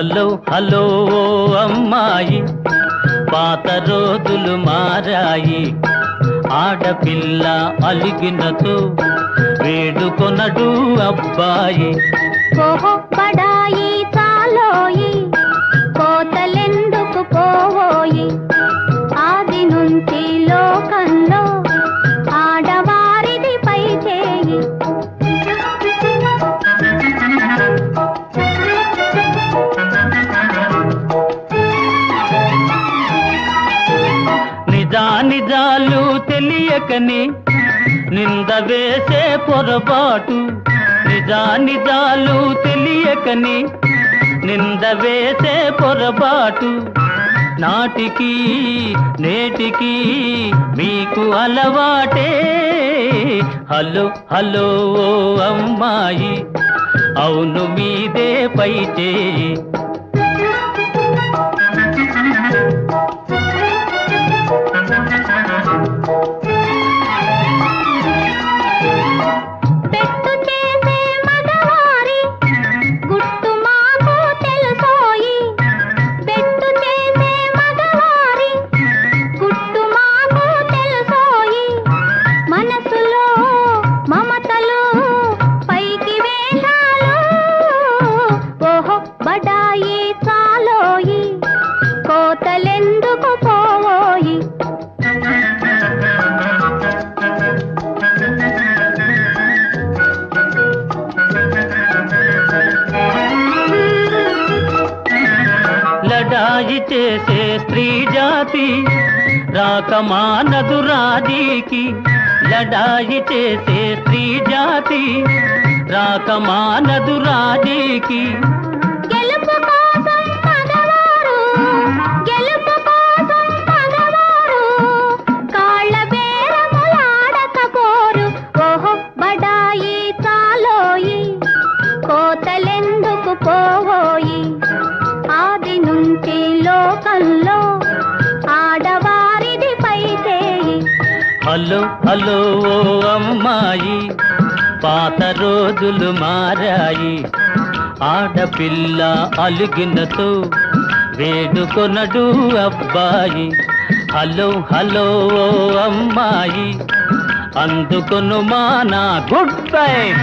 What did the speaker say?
Hello hello ఓ అమ్మాయి. పాత రోజులు మారాయి. ఆడపిల్ల అలిగినతో వేడుకొనడు అబ్బాయి. ఓహో నిజానిజాలు తెలియకని నింద వేసే పొరపాటు నిజానిజాలు తెలియకని నింద వేసే పొరపాటు నాటికి నేటికి మీకు అలవాటే. హలో హలో ఓ అమ్మాయి అవును మీదే పైచే. బడాయి చాలోయి. కోతలెందుకు పోవోయి? లడాయి చేసే స్త్రీ జాతి రాకమానదు రాజీకి. లడాయి చేసే స్త్రీ జాతి రాకమానదు రాజీకి. హలో హలో ఓ అమ్మాయి పాత రోజులు మారాయి. ఆడపిల్ల అలిగినతో వేడుకొనడు అబ్బాయి. హలో హలో ఓ అమ్మాయి అందుకొను మా నా గుడ్ బై.